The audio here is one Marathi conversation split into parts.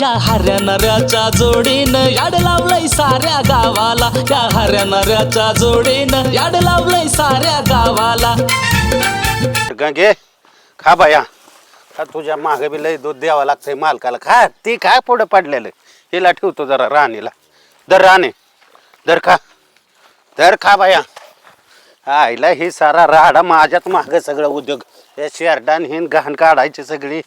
या हऱ्या नऱ्याच्या जोडीनं याड लावलंय साऱ्या गावाला. या हऱ्या नऱ्याच्या जोडीनं याड लावलंय साऱ्या गावाला. गंगे खा बाया. खा तुझ्या मागे बी लय दूध द्यावं लागतंय मालकाला. खा ती काय पुढं पडलेलं? हिला ठेवतो जरा राणीला. दर राणे दर खा दर खा बाया. आईला ही सारा राडा माझ्यात मागं सगळं उद्योग. या शेरडान हिन घाण काढायची सगळी.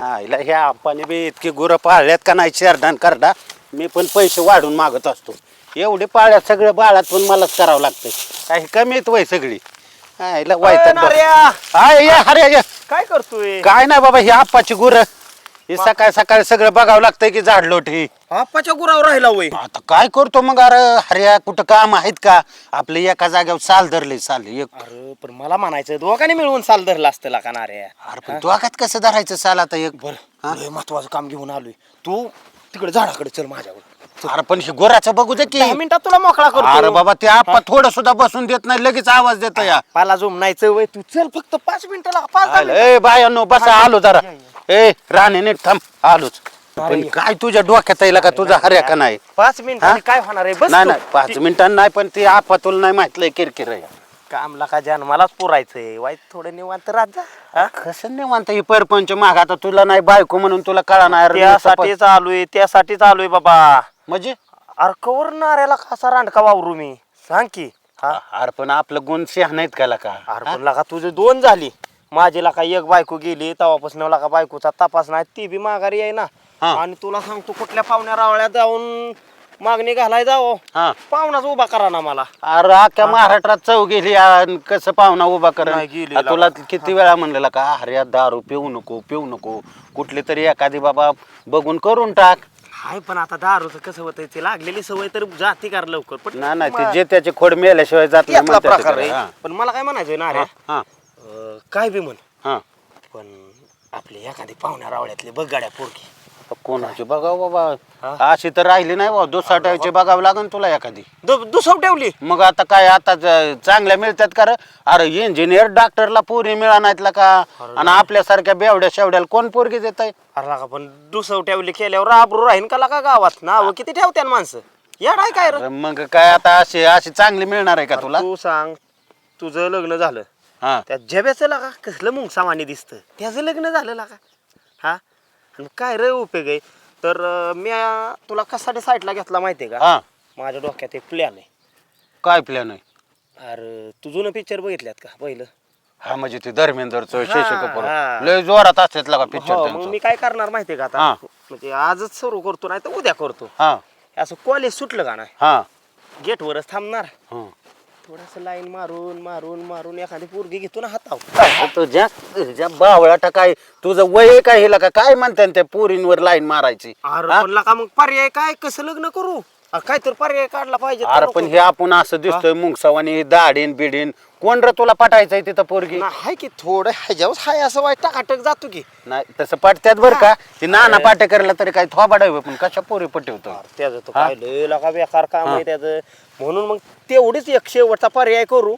आईला ह्या आप्पाने बी इतकी गुरं पाळल्यात का नाही शेरडान करडा? मी पण पैसे वाढून मागत असतो. एवढे पाळ्यात सगळं बाळात पण मलाच करावं लागतंय. काही कमीत वय सगळी. आईला नार्या! आय ये अरे ये. काय करतोय? काय नाही बाबा ही आप्पाची गुरं. ही सकाळ सकाळी सगळं बघावं लागतंय की झाडलोट ही. आप्पाच्या गुरावर राहिला वय. आता काय करतो मग? अरे हर्या कुठं काम आहेत का? आपले एका जागेवर साल धरले साल एक. अरे पण मला म्हणायचं दोघांनी मिळून साल धरला असतं का नार्या अरे पण तू आकात कसं धरायचं साल आता एक? बर हा? महत्वाचं काम घेऊन आलोय. तू तिकडे झाडाकडे चल माझ्याकडे अरे पण हे गोराचं बघू दे की. दहा मिनिटात तुला मोकळा करतो. अरे बाबा ते आप्पा थोडं सुद्धा बसून देत नाही लगेच आवाज देतो या. पाला जुमनायचं वय तू चल फक्त पाच मिनिटं लागा पाच दहा ए बायानो बसा आलो जरा. ए राणे नीट थांब. आलोच. पण. काय तुझ्या डोक्यात येईल का? तुझा हर्या का नाही? मिनिटं. पाच मिनिटांनी काय होणार आहे? बस नाही तू. नाही पाच मिनिटांनी नाही पण ती आपा तुला नाही माहितलंय किरकिर आहे. कामला का जान मलाच पुरायचंय. वाईट थोडं निवांत राहत जा. हा? कसं नाही म्हणता ही परपंच माग आता तुला नाही बायको म्हणून तुला कळा नाही त्यासाठीच आलोय त्यासाठीच आलोय बाबा. म्हणजे? अरे कवर नाऱ्याला कसा रांडका वावरू मी? सांग की. हा? अरे पण आपलं गुण शहाण नाहीत का का अरे पण लका तुझे दोन झाली. माझी लका एक बायको गेली तेव्हापासून लका बायकोचा तपास नाही ती बी माघारी आहे ना. हा. आणि तुला सांगतो कुठल्या पाहुण्या रावळ्यात जाऊन मागणी घालाय जावं. हा. पाहुणाच उभा करा ना मला. अरे अख्ख्या महाराष्ट्रात चव गेली कसं पाहुणा उभा कर नाही गेली तुला किती वेळा म्हणलेला का अरे दारू पिऊ नको पिऊ नको. कुठली तरी एखादी बाबा बघून करून टाक. हाय पण आता दारूचं कसं होतंय ते लागलेली सवय तर जाती कर लवकर? पण ना नाही ते जे त्याचे खोड मेल्याशिवाय जात नाही यातला म्हणतात ते प्रकार पण मला काय म्हणायचंय ना रे हा, हा, अं, काय बी म्हण. हा. पण आपली एखादी पाहुण्या रावळ्यातली बघ गाड्या पोरकी कोणाची बघावं बाबा? हा? अशी तर राहिली नाही बाबा दुसाटायची बघावं लागेल तुला एखादी. दु- दुसव ठेवली. मग आता काय आता ज- चांगल्या मिळतात का रे? अरे इंजिनियर डॉक्टरला पोरी मिळा नाहीत का आणि आपल्यासारख्या बेवड्या शेवड्याला कोण पोरगी देत आहे अरे लागा पण दुसव ठेवली केल्यावर आबरू राहीन का लागा गावात? नाव किती ठेवत्यान माणसं? येड आहे काय रे? मग काय आता अशी अशी चांगली मिळणार आहे का तुला? तू सांग. तुझं लग्न झालं. हा. त्या जब्याचं लागा कसलं मुंग सामान्य दिसतं. त्याचं लग्न झालं लागा. हा? आणि काय रे उपयोग आहे? तर अं, मी अं, तुला कशासाठी साईडला घेतला माहितीये का? हा. माझ्या डोक्यात एक प्लॅन आहे. काय प्लॅन आहे? अरे तू जुनं पिक्चर बघितल्यात का? पहिलं. हा म्हणजे ते धर्मेंद्रचं शशी कपूर. हा. लय जोरात असतात का हो, पिक्चर मग मी काय करणार माहितीये का हा. आता म्हणजे आजच सुरू करतो नाही तर उद्या करतो. हा. असं कॉलेज सुटलं का नाही? हा. गेटवरच थांबणार. हा. थोडस लाईन मारून मारून मारून एखादी पोरगी घेतो ना हातावर. आता तुझ्या तुझ्या बावळाटा काय तुझं वय काय हिला का? काय म्हणतात त्या पोरींवर लाईन मारायची? अरे हा? पण लका मग पर्याय काय? कसं लग्न करू? अरे काय तर पर्याय काढला पाहिजे तर अरे. पण हे आपण असं दिसतोय मुंगसावानी दाढीन बिडीन कोण रे तुला पटायचंय तिथं पोरगी? ना, हाय की थोडं ह्याच्यावर हाय असं वाईट टाकाटक जातो की. नाही तसं पटत्यात बर का? ती नाना पाटेकरला तरी काही थोबाड आहे पण कशा पोरी पटवतो त्याचं तो हा? काय लय लका बेकार काम. आहे त्याचं. म्हणून मग तेवढीच एक शेवटचा पर्याय करू.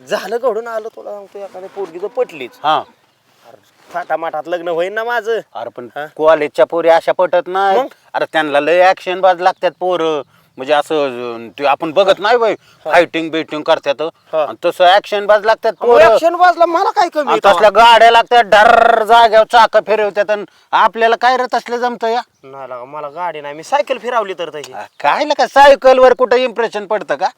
झालं घडून आलं तुला सांगतो एखाद्या पोरगी तर पटलीच. हा. थाटामाटात लग्न होईन ना माझं. अरे पण हा? कॉलेजच्या पोरी अशा पटत नाही मग? अरे त्यांना लय ऍक्शन बाज लागतात पोर. म्हणजे असं अं, ते आपण बघत नाही बाई. फायटिंग बिटिंग करतात. हा. आणि तसं ऍक्शन बाज लागतात पोर. ऍक्शन वाजला मला काय कमी आहे तसल्या गाड्या लागतात डर जाग्यावर चाक फिरवतात आणि आपल्याला काय रे तसलं जमतं या? नाही लागा, मला गाडी नाही. मी सायकल फिरावली तर तशी. काय का? सायकल वर कुठं इम्प्रेशन पडतं का?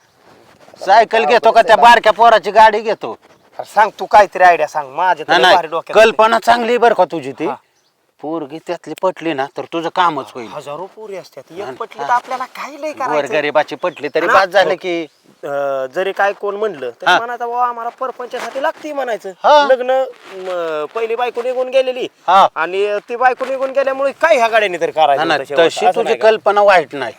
सायकल घेतो का? त्या बारक्या पोराची गाडी घेतो. अरे सांग तू काहीतरी आयडिया सांग. माझ्या नाही तर भारी नाही डोक्यात कल्पना चांगली बरं का तुझी ती. हा. पोरगी त्यातली पटली ना तर तुझं कामच होईल. हजारो पुरी असतात. एक पटली तर आपल्याला काय लय वर करायचं गरिबाची पटली तरी ना? बाद झालं की. अं, जरी काय कोण म्हणलं तर. म्हणायचं बाबा आम्हाला परपंचासाठी लागते म्हणायचं. लग्न म, पहिली बायको निघून गेलेली. हा. आणि ती बायको निघून गेल्यामुळे काय ह्या गाड्याने तर करायचं तशी तुझी? कल्पना वाईट नाही.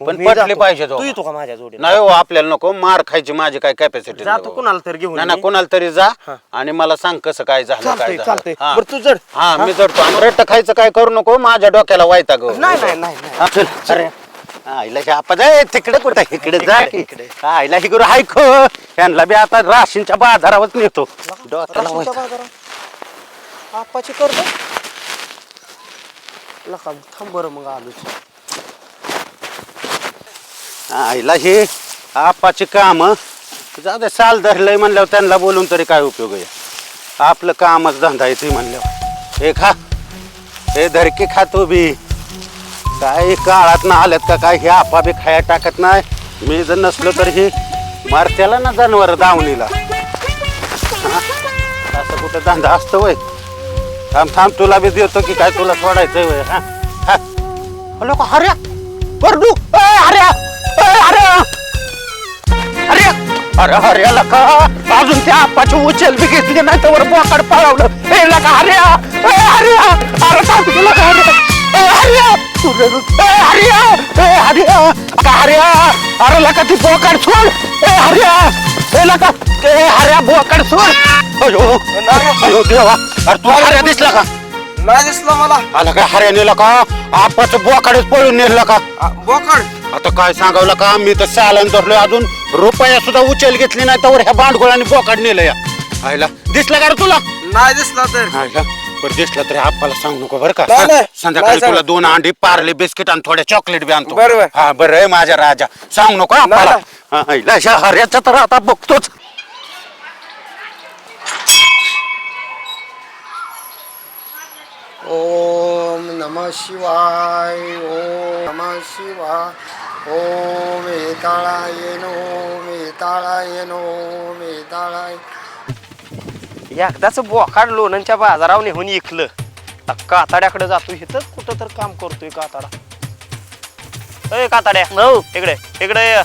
पण मी पटली जातो. पाहिजे तू येतो का माझ्या जोडीला? नाही हो आपल्याला नको. मार खायची माझी काय कॅपॅसिटी जातो कुणाला तर घेऊन नाही. कोणाला तरी जा हा. आणि मला सांग कसं काय झालं काय चालतंय चालतंय. झालं हा. बरं तू जड. हा मी जडतो. आणि रट्ट खायचं काय करू नको? माझ्या डोक्याला वायता गो. नाही नाही नाही नाही. हा, चल. अरे. आईला हे आपण ए, तिकडे कुठं? इकडे जा. इकडे. आईला ही गुरु ऐक त्यांना बी आता राशींच्या बाजारावर नेतो. डोक्याला राशीनच्या वायता. बाजारात. आप्पाची करतो लका थांब बरं मग आलोच. आईला हे आपाचे काम जाऊ दे साल धरलंय म्हणल्यावर त्यांना बोलून तरी काय उपयोग आहे? आपलं कामच धंदा येते म्हणल्यावर. हे खा. हे धरकी खातो बी काय काळात ना आल्यात का काय? हे आपा बी खाया टाकत नाही. मी जर नसलो तर हे मारत्याला ना जनावर दावणीला. असं कुठं धंदा असतो वय? थांब थांब तुला बी देतो की काय? तुला सोडायचंय वय हा? हा? लोक हऱ्या परडू ए हऱ्या हऱ्या अरे अरे अरे लका अजून त्या आपाची उचल बी घेतली नाही तर बोकाड पळवलं. ए लका हऱ्या ए हऱ्या अरे सांग तुला का हऱ्या ए तुझं ए हऱ्या ए हऱ्या का हऱ्या अरे लका ती बोकाड सोड. ए हऱ्या ए लका ए हऱ्या बोकाड सोड. अयो अयो देवा अरे तू हऱ्या दिसला का? नाही दिसलं मला. आला का हऱ्या नेला का आपाचं बोकाडच पळून नेलं का बोकड? आता काय सांगावलं का? मी तर सालन धरलोय अजून. रुपया सुद्धा उचल घेतली नाही तर ह्या बांडगोळाने बोकाड नेलं या आईला दिसलं का रे तुला? नाही दिसला तर. आईला बरं दिसलं तरी आपल्याला सांगू नको बरं का. नाही. संध्याकाळी नाही तुला सांगत. दोन अंडी पार्ले बिस्किट आणि थोड्या चॉकलेट बी आणतो. बरं, बरं. हा बरं आहे माझ्या राजा. सांगू नको आपल्याला नाही. हा, हऱ्याचा तर आता बघतोच ओम नमः शिवाय ओम नमः शिवाय ओम वेताळाय नो वेताळाय नो वेताळाय एकदाच बोकाड लोणच्या बाजारावर नेहून इकलं. काताड्याकडे जातो इथं कुठं तर काम करतोय काताडा. अय काताड्या हो. इकडे इकडे ये.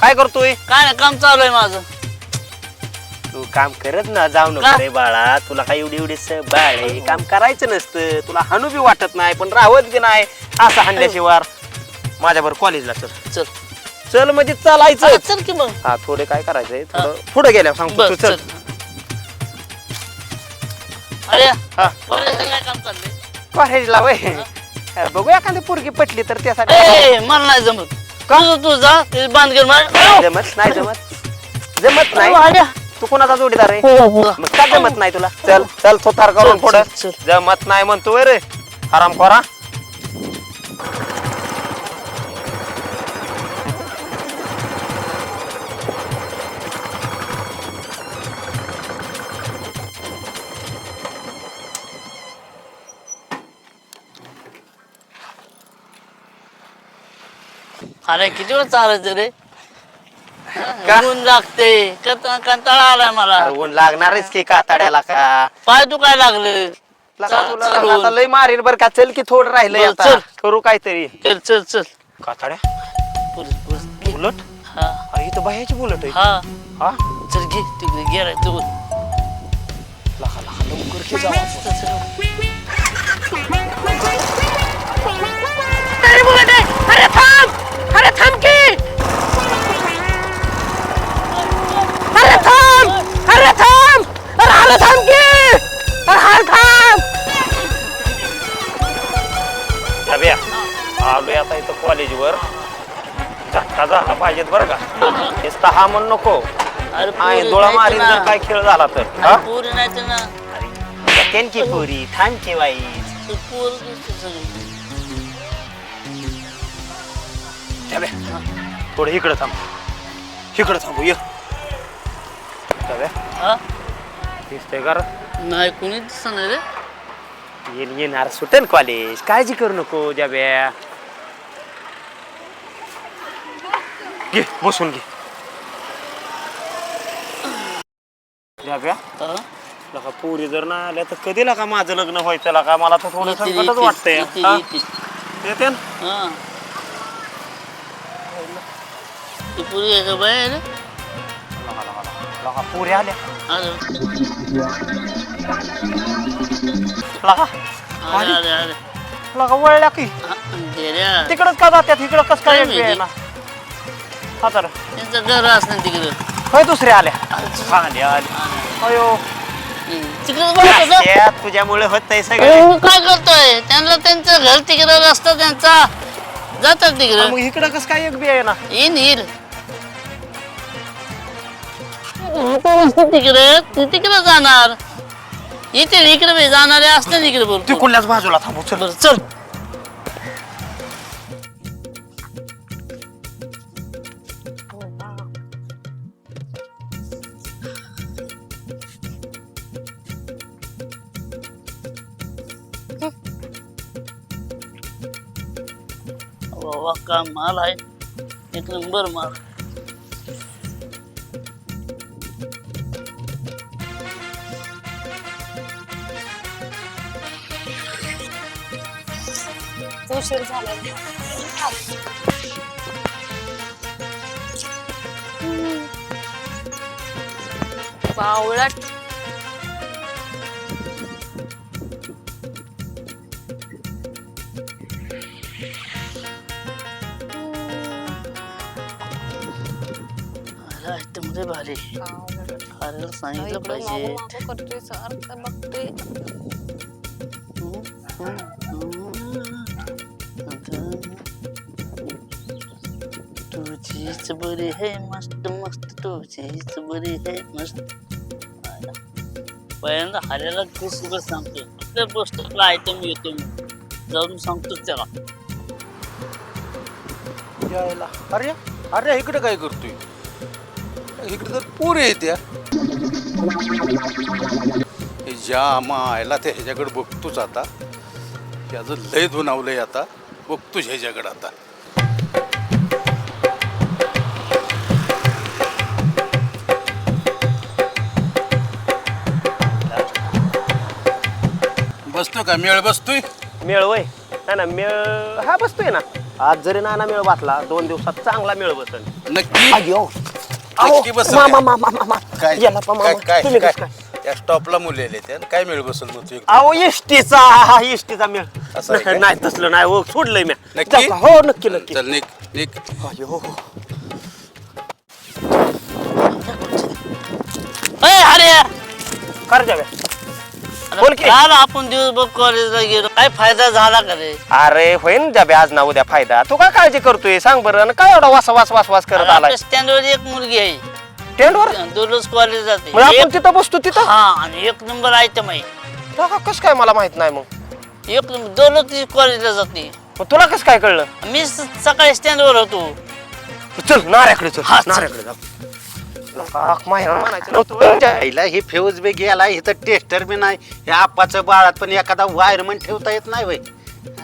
काय करतोय? काय नाही काम चालू आहे माझं. तू काम करत ना जाऊ का? नको रे बाळा तुला काय एवढी एवढी बाळ आहे? काम करायचं नसतं. तुला हाणू बी वाटत नाही पण राहत बी नाही. असं हाणल्याशिवाय माझ्यावर कॉलेजला चल. चल. चल म्हणजे चालायचं. चल की मग. हा थोडे काय करायचंय? थोडं पुढे गेल्यावर सांगतो तू. चल. चल. अरे हा. काय काम कॉलेजला वय. बघू एखादी पोरगी पटली तर त्यासाठी. ए मला नाही जमत. तुझं तू जा ते बांध घेऊन मार. जमत नाही जमत. जमत नाही. तू कोणाचा जोडीदार आहे हो, हो. मग का जमत नाही तुला चल चल थोथार करून चल, पुढं चल. जमत नाही म्हणतो रे आराम करा अरे किती वेळ चालायचं रे? ऊन लागते. कं- कंटाळा आलाय मला. ऊन लागणारच की काताड्याला का? पाय तू काय लागले लका तुला लय मारील बर का. चल की थोडं राहिलंय बरं, आता. चल. करू काहीतरी. चल चल चल. काताड्या? पुढे, पुढे. बुलट? हा. अरे इथं बाह्याची बुलट आहे. हा. हा? चल घे. तिकडे गेलाय तू. लका लका लवकर की जाऊ आपण. अरे थांब. अरे थांब. अरे अरे थांब! अरे अरे थांब की! अरे अरे थांब! अभ्या आलोय आता इथं कॉलेजवर झटका झाला पाहिजेत बरं का. नुसता हा म्हण नको. अरे डोळा मारीन जर ना. काय खेळ झाला तर. हा? पोरी नाही तर ना. येतेन की पोरी थांब की बाई. तू पोर दिसते सगळी. त्याबे थोडं इकडं थांब. इकडं थांबू ये. त्याबे हा? दिसतंय का रे? नाही कोणी दिसत नाही रे. येईन येणार सुटेल कॉलेज काळजी करू नको जाब्या घे बसून घे. जाब्या हा? लका पोरी जर ना आल्या तर कधी लका माझं लग्न व्हायचं लका मला तर थोडं येतील, संकटच येतील, वाटतंय. येतील, हा? येतील. येते न? हा. ती पोरी आहे का बाय आहे रे लका, लका, आल्या लका वळल्या की हा. तिकडच का जात्यात इकडं कस काय काय येते माहिती? ना हा तर त्यांचं घर असणार तिकडं होय दुसऱ्या आल्या अयो तिकडं बघ कसं. त्यात तुझ्यामुळे होत आहे सगळं काय करतोय त्यांना त्यांचं घर तिकडं रस्ता त्यांचा जातात मग तिकडं इकडं कस काय एक बी आहे ना येईन येईल तिकडे तिकडे जाणार. इथे इकडे बी जाणारे असते बाजूला चल. बाबा का माल आहे? एक नंबर माल. उशीर झाला. बावळट. भारी. अरे सांगितलं पाहिजे. करतोय बघतोय तुझीच बरी हे मस्त मस्त तुझीच बरी है मस्त पहिल्यांदा हऱ्याला ते सगळं सांगतो आपल्या बसला आयटम येतो मी जाऊन सांगतो त्याला यायला अरे अरे इकडे काय करतोय इकडे तर पुरे येत्या हे ज्या मायला ते ह्याच्याकडे बघतोच आता त्याचं लय धुनावलंय आता बघतोच ह्याच्याकडे आता बसतो का? मेळ बसतोय? मेळ वय. नाही ना मेळ हा बसतोय ना. आज जरी नाना मेळ बसला दोन दिवसात चांगला मेळ बसल. नक्की? अयो नक्की बसेल मामा काय? मामा मामा काय याला पा मामा. काय काय तुम्ही काय? कसं काय? त्या स्टॉपला मुले आले त्या काय मिळ बसल मग तू अहो एसटीचा हा एसटीचा मेळ. असं आहे? नाही तसलं नाही हो सोडलंय मी नक्की? जाऊ? हो नक्की नक्की. चल निक निक. अयो ए अरे कर जाव्या अरे बोल की. काल आपण दिवसभर कॉलेजला गेलो काय फायदा झाला का रे? अरे होईन जाबे आज ना उद्या फायदा. तू काय काळजी करतोय? सांग बरं. आणि काय एवढा वास वास वास वास करत आलाय? स्टँडवर एक मुलगी आहे. टेंटवर दररोज कॉलेज जाते. मग आपण एक- तिथं बसतो तिथं? हा आणि एक नंबर आयटम आहे. का कस काय मला माहीत नाही मग? एक नंबर दररोज ती कॉलेजला जाते. मग तुला कस काय कळलं? मी स- सकाळी स्टँडवर होतो. चल नाऱ्याकडे चल. हा, चल. नाऱ्याकडे म्हणायचं ही फ्यूज बी गेला इथं टेस्टर बी नाही. ह्या आप्पाचं बाळात पण एखादा वायरमन ठेवता येत नाही वय.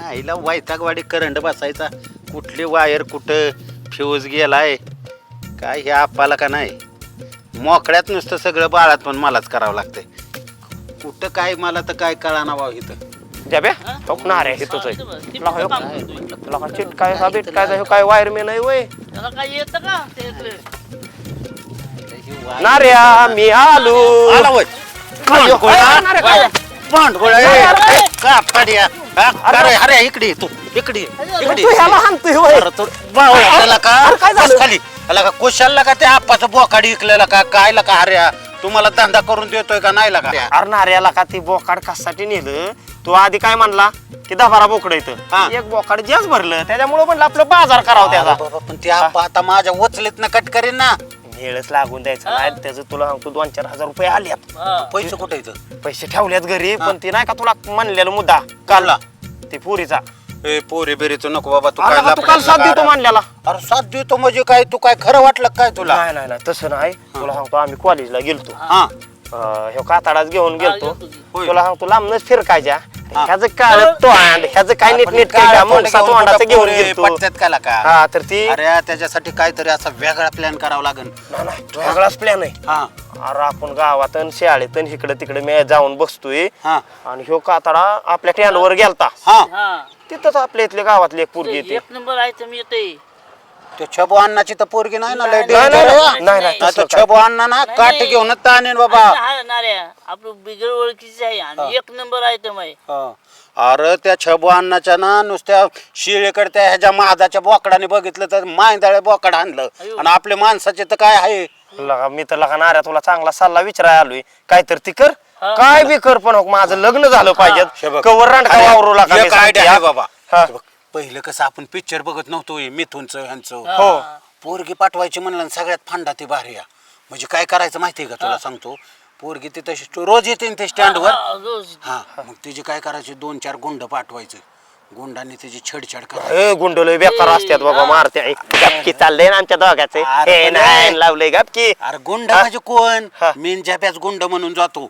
आईला वायतागवाडी करंट बसायचा. कुठली वायर कुठं फ्यूज गेलाय? काय ह्या आप्पाला का नाही? मोकळ्यात नुसतं सगळं बाळात पण मलाच करावं लागतंय. कुठं काय मला तर काय कळाना भाऊ इथं. जाब्या तो नाऱ्या हे तुझं किती लका, काम करतोय? लका, चिट काय हा काय हे काय वायरमॅन नाही वय. त्याला काय येतं का? नाऱ्या मी आलो. आला वय. काय? भांडगोळा ए, ए, का पाड्या हा, अरे. अरे इकडे ये तू इकडे ये, इकडे तू ये. ह्याला हाणतोय वय. अरे तो बावळा त्याला का? अरे काय झालं? बस खाली. त्याला का कुशालला का त्या आप्पाचं बोकाडी इकलेला का? कायला का? अरे तुम्हाला धंदा करून देतोय का? नाही का? अरे नाऱ्याला का ते बोकाड कशासाठी नेलं? तू आधी काय म्हणला? की दहा बारा बोकड हा. येतं एक बोकाड जास्त भरलं त्याच्यामुळे म्हणलं आपलं बाजार करावं त्याचा. बाबा, पण ते आप्पा आता माझ्या वचलीत कट करेन ना वेळच लागून द्यायचा. नाही त्याचं तुला सांगतो दोन चार हजार रुपये आल्यात. पैसे कुठे इथं पैसे ठेवल्यात घरी पण ते नाही का तुला म्हणलेला मुद्दा? काल ते पुरीचा. ए पोरे बेरीचं नको बाबा तू काय तू काल साथ देतो. म्हणलेला. अरे साथ देतो म्हणजे काय? तू काय खरं वाटलं काय तुला? नाही नाही नाही तसं नाही. तुला सांगतो आम्ही कॉलेजला गेलतो. हा. ह्यो काताडाच घेऊन गेलतो. होय. तुला सांगतो लांबनच फिरकायच्या. हा. ह्याचं काळ तोंड ह्याचं काय नीट नीट काय काय घेऊन तोंडाचं घेऊन गेलतो. पटत्यात काला का? हा तर ती अरे त्याच्यासाठी काहीतरी असा वेगळा प्लॅन करावा लागेल. वेगळाच प्लॅन आहे. हा. अरे आपण गावात आणि शाळेत आणि इकडे तिकडे मी जाऊन बसतोय. हा. आणि ह्यो काताडा आपल्या स्टँडवर गेलता. हा. हा. तिथंच आपल्या इथले गावातली एक पोरगी येते. एक नंबर आयटम येते ते छबो अण्णाची तर पोरगी नाही ना लय नाही, नाही. नाही, नाही, नाही, आता तसं काय. छबो अण्णा ना नाही. घेऊन ताणेन बाबा हा नाऱ्या आपलं बिगर ओळखीचे आहे आणि एक नंबर आहे हा. अरे त्या छबो अण्णाच्या ना नुसत्या शिळेकडे त्या ह्याच्या महादाच्या बोकडाने बघितलं तर मांदाळे बोकड आणलं अयो. आणि आपल्या माणसाचे तर काय आहे लगा मी तर लगा नाऱ्या तुला चांगला सल्ला विचारायला आलोय काय तर ती कर हा. काय बी कर पण हो, माझं लग्न झालं हे पाहिजे. कवर रांडका वावरू लागा मी एक idea सांगते, आहे हा. बाबा हा. पहिलं कसं आपण पिक्चर बघत नव्हतो हे मिथूनचं ह्यांचं. हो. पोरगी पाठवायची म्हणलं आणि सगळ्यात फांडा ती भारी आहे. म्हणजे काय करायचं माहितीये का तुला सांगतो? पोरगी तिथं स्ट- रोज येते ना ते स्टँडवर हा, हा मग तिची काय करायची? दोन चार गुंड पाठवायचं. गुंडांनी तिची छेडछाड करायची. ए गुंडलोय बेकार असतात बाबा मारते गपकी चाललंय ना आमच्या दोघाचे. अरे हे पण नाही. लावलंय गपकी. अरे गुंड म्हणजे कोण? हा. मेन झ्याप्याच गुंड म्हणून जातो.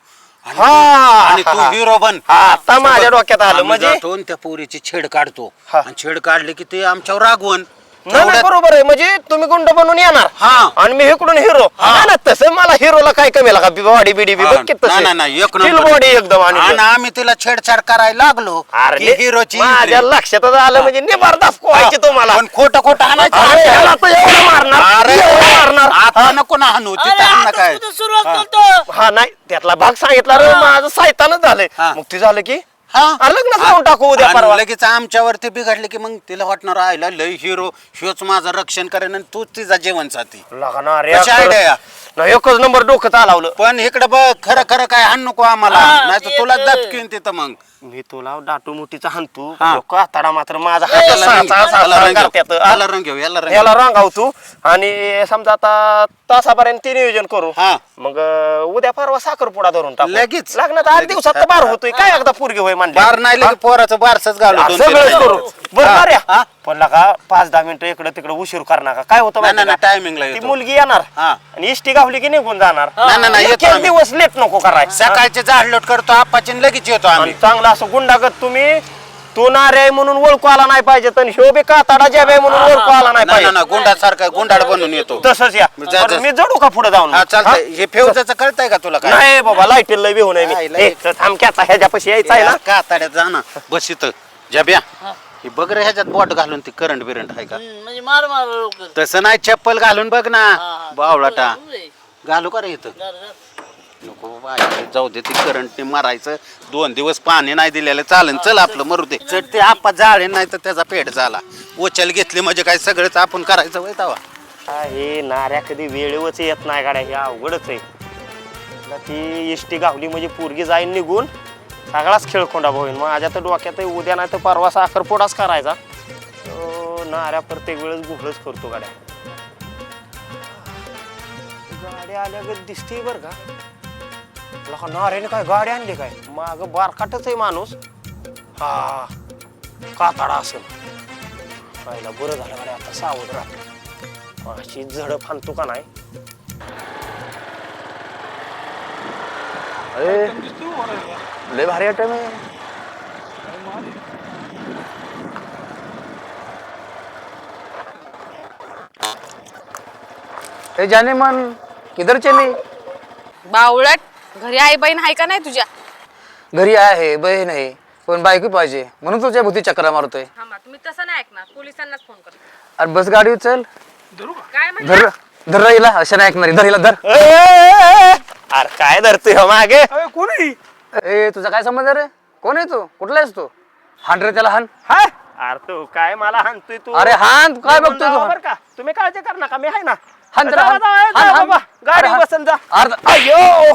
आणि हा, तू- आणि तू. हिरो बन हा, आता माझ्या डोक्यात आलं. आम्ही म्हणजे जातो आणि त्या पोरीची छेड काढतो. हा. आणि छेड काढली की ते आमच्यावर रागवण. नाही नाही, तेवढ्यात- बरोबर आहे. म्हणजे तुम्ही गुंड बनून येणार. हा. आणि मी इकडून हिरो. हा. ना तसं मला हिरोला काय कमी का बॉडी बिडी बी बघ किती नाही, नाही, नाही, एक नंबर. बॉडी एकदम आणि आणि आम्ही तिला छेडछाड करायला लागलो अरे की हिरोची माझ्या entry. लक्षातच आलं म्हणजे निबार दाखवायची तुम्हाला. पण खोटं खोटं अरे ह्याला आणायचं तर एवढं मारणार. अरे एवढं मारणार. आता नको ना हाणू. तिथं हाण ना आता काय? सुरुवात करतो? हा नाही त्यातला भाग सांगितला रे माझं सायतानच झालंय हा. मग ते झालं की हा. लग्न लावून टाकू उद्या आणि परवा लगेच आमच्यावरती बिघडले की मग तिला वाटणार आयला लय हिरो ह्योच माझं रक्षण करेन आणि तूच तिचा जीवन साथी लागणार कशी idea आहे? नाही एकच नंबर डोकं चालवलं पण इकडे बघ खरं खरं काय हाण नको आम्हाला हा, नाही तर तुला. दबकीन तिथं मग मी तुला डाटू मुठीचा हाणतो हा. लोक आताडा मात्र माझा हात याला रंग- याला घेऊ. करत्यात. याला रंग घेऊ याला रंग याला रांगाव तू आणि समजा आता तासापर्यंत ते नियोजन करू हा. मग अं, उद्या परवा साखरपुडा धरून टाकू लगेच. लग्नात आठ लगेच. दिवसात तर बार होतोय काय एकदा पोरगी होय म्हणले बार नाही लगे पोराचं बारसच घालू दोन तीन सगळंच दिवस. करू बरं हा, बरं हा. या. पण लका पाच दहा मिनिटं इकडे तिकडे उशीर करणार का? काय होतं नाही, माहिती नाही, का? नाही, timing ला ती येतो. मुलगी येणार हा. आणि इष्टी गावली की निघून जाणार. नाही, नाही, नाही, येतो आम्ही. दिवस लेट नको करायचं सकाळचे झाडलोट करतो आपाची लगेच येतो आणि आम्ही चांगला असं गुंडागत तुम्ही तू नारे आहे म्हणून ओळखू आला नाही पाहिजे तर बी काताडा आहे म्हणून ओळखू आला नाही नाही पाहिजे. ना गुंडासारखा गुंडाळ बनून येतो. तसंच या. जा- जा- बरं, मी जडू का पुढे जाऊन? हा चालतंय. हे? फेवजाचं कळतंय का तुला काय? नाही बाबा लाइट लय बी होऊ नये नाही, लय- ए, तर थांबक्याचा ह्याच्यापाशी यायचा आहे ना. का ताड्यात जा ना. बस इथं. जब्या हे बघ रे ह्याच्यात बोट घालून ती करंट बिरंट आहे का? हम्म, म्हणजे मार मार लवकर तसं नाही चप्पल घालून बघ ना. हा, हा. बावळाटा. घालू का रे इथं. नको बाई, जाऊ दे ती करंटने मारायचं. दोन दिवस पाणी नाही दिलेलं. चालन चल आपलं मरू दे. चढ ते आपा जाळे नाही तर त्याचा पेट झाला. उचल घेतली म्हणजे काय सगळंच आपण करायचं वय तवा. हा, हे नाऱ्या कधी वेळेवरच येत नाही गाड्या हे अवघडच आहे. ना ती इष्टी गावली म्हणजे पोरगी जाईन निघून सगळाच खेळखोंडा होईल मग माझ्या तर डोक्यात उद्या नाही तर परवा साखरपोडाच करायचा. तो नाऱ्या प्रत्येक वेळेस गुहळच करतो गाड्या. गाड्या आल्यागत दिसते बरं का? लका नाऱ्याने काय गाडी आणली काय? माग बारकाटच आहे माणूस. हा काताडा असेल. पाहिला बरं झालं गाड्या आता सावध राहतो अशी झडप आणतो का नाही? लय भारी आयटम आहे. ए जाने मन किधर चली? बावळट घरी आई बहीण आहे का नाही तुझ्या? घरी आहे बहीण आहे पण बायको पाहिजे. म्हणून तुझ्या भूती चक्रा मारतोय. तुम्ही तसं नाही ऐकणार. पोलिसांनाच फोन कर अरे बस गाडी उचल. काय म्हणता? धर धर राहिला अशा नाही ऐकणार धर हिला धर. अरे काय धरतोय हो मागे? ए तुझा काय संबंध रे? कोण आहे तू? कुठला आहेस तू? हाण रे त्याला हाण हा? अरे तू काय मला हाणतोय तू? अरे हाण तू काय बघतोय तू? बरं का? तुम्ही काळजी कर नका मी आहे ना. त्याला, जा. बाबा. गाडी अरे. बसन जा. अर्ध अयो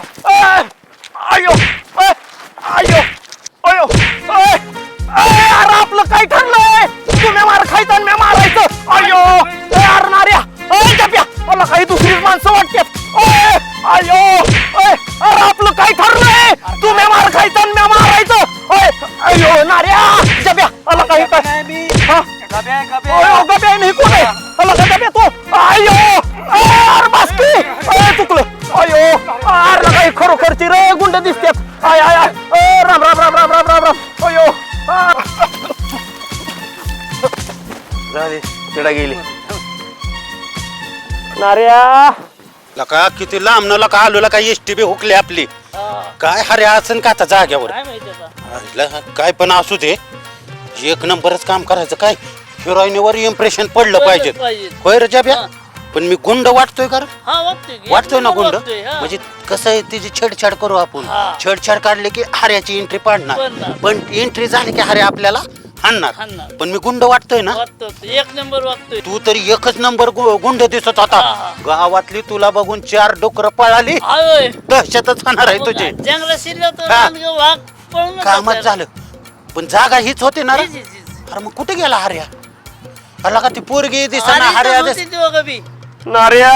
नार्या लका किती लांब न लका आलो लका एसटी बी हुकली आपली. काय हरे असं का आता जाग्यावर काय माहिती आता अरे, काय पण असू दे एक नंबरच काम करायचं काय हिरोईनीवर इम्प्रेशन पडलं पाहिजे पाहिजे. होय रे जाब्या. पण मी गुंड वाटतोय का रे? हा वाटतोय की. वाटतोय ना गुंड वाटतोय, हा. म्हणजे कसं आहे तिची छेडछाड करू आपण हा. छेडछाड काढली की हऱ्याची एंट्री पाडणार पडणार. पण एंट्री झाली की हरे आपल्याला हाणणार हाणणार. पण मी गुंड वाटतोय ना एक नंबर वाटतोय तू तरी एकच नंबर गु- गुंड दिसत होता हा. गावातली तुला बघून चार डोकर पळाली दहशतच होणार आहे तुझी जंगलात शिरलं तर हा. वाघ पळून कामच झालं पण जागा हीच होती ना रे? अरे मग कुठे गेला हर्या अला का ती पोरगी दिसना हर्या दिस. नार्या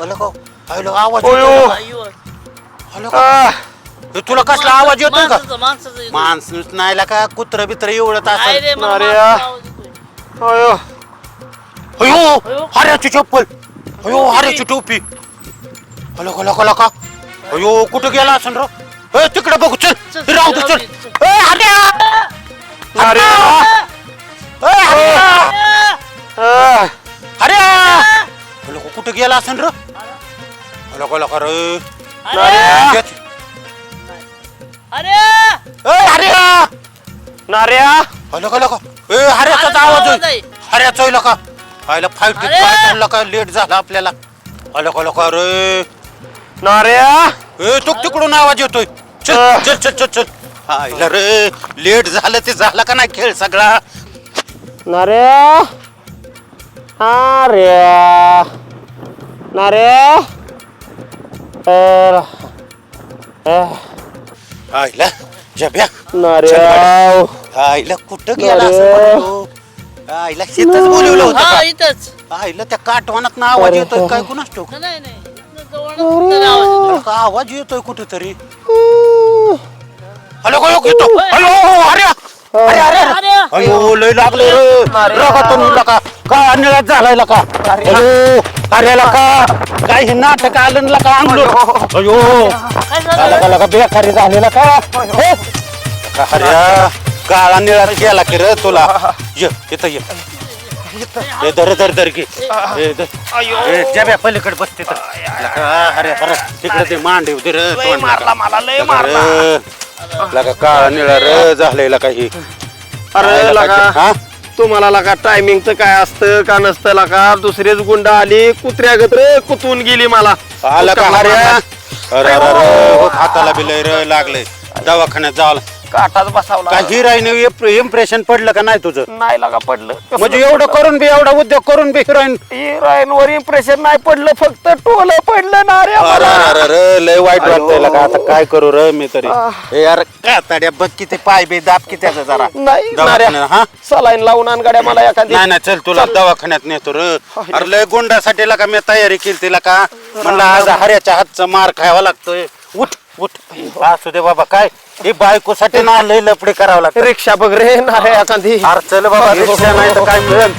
अला का? अलो, आवाज. येतोय का? अलो हे तुला कसला आवाज येतोय का माणसाचं- माणसाचं येतोय. माणूस नाही ला का कुत्र बित्र एवढत नाही रे, असेल मला अरे. माणसाचा आवाज येतोय. अयो अयो अयो. हऱ्याची चप्पल अयो हऱ्याची टोपी अलो का लका लका अयो कुठं गेला असेल रो ए, तिकडे बघू चल चल, राहू दे चल चल. ए, हऱ्या! हऱ्या! ए, हऱ्या! ए, हऱ्या! लोक कुठं गेला असेल र लोक लोक रे अरे अरे! ए, हऱ्या! नार्या! लोक लोक ए हऱ्याचाच अरे, आवाज आवाज आहे. आहे. हऱ्याचा आहे लोका आयला फाईट अरे! का? लेट झाला आपल्याला. लोक लोक रे नार्या! ए तो तिकडून आवाज येतोय. चल चल चल चल चल. आईला रे लेट झालं ते झाला का नाही खेळ सगळा? नार्या! नार्या! नार्या! आईला जब्या नार्या आईला कुठं गेला अरे. असं? आईला शेतच बोलवलं होतं हा का? इथंच. आईला त्या काटवानात ना आवाज येतोय काय कुणाच ठोक नाही नाही. इथनं जवळच कुठं आवाज येतो. आवाज येतोय कुठेतरी. हॅलो काय येतो. हॅलो अरे अरे अरे अरे. अयो लय लागले रे. रगातून लका काय अन्याय झालाय लका अयो अरे लका काय हे नाटक आलं ना लका अंगलो अयो. लका लका बेकारी झालेला का? हे? लका हऱ्या काळा निळा गेला की रे तुला. ये इथं ये. हे धर धर धर की. हे धर. हे जब्या पलीकडे बस तिथं लका अरे अरे तिकडे ते मांडीव दे रे लय मारला मला लय मारला. लका काळा निळा रे झालेला काही अरे लगा हा? तुम्हाला लगा टायमिंगचं काय असतं का नसतं लगा? दुसरीच गुंड आली कुत्र्यागत रे कुतून गेली मला. आला का हऱ्या अरे अरे अरे हो, हाताला बी लय रे लागले दवाखान्यात जावं काठाच बसावला. काय हिराईन इम्प्रेशन पडलं का नाही तुझं? नाही लगा पडलं. म्हणजे एवढं करून बी एवढा उद्योग करून बी हिरोईन हिरोईन वर इम्प्रेशन नाही पडलं फक्त टोल पडलं ना रे अरे अरे अरे लय वाईट वाटतंय का आता काय करू रे मी तरी. हे यार का ताड्या बघ किती पाय बी दाब किती त्याचा जरा. नाही दवाखान्यात, हा? सलाईन लावून आण गाड्या मला एखादी. नाही नाही चल तुला दवाखान्यात नेतो रे. अरे लय गुंडासाठी का मी तयारी केली तिला का? म्हणलं आज हऱ्याच्या हातचा मार खावा लागतोय. उठ उठ. असू दे बाबा काय? हे बायकोसाठी ना लय लपडे करावं लागतं रिक्षा बघ रे नाऱ्या एखादी अरे चल बाबा रिक्षा नाही तर काय मिळेल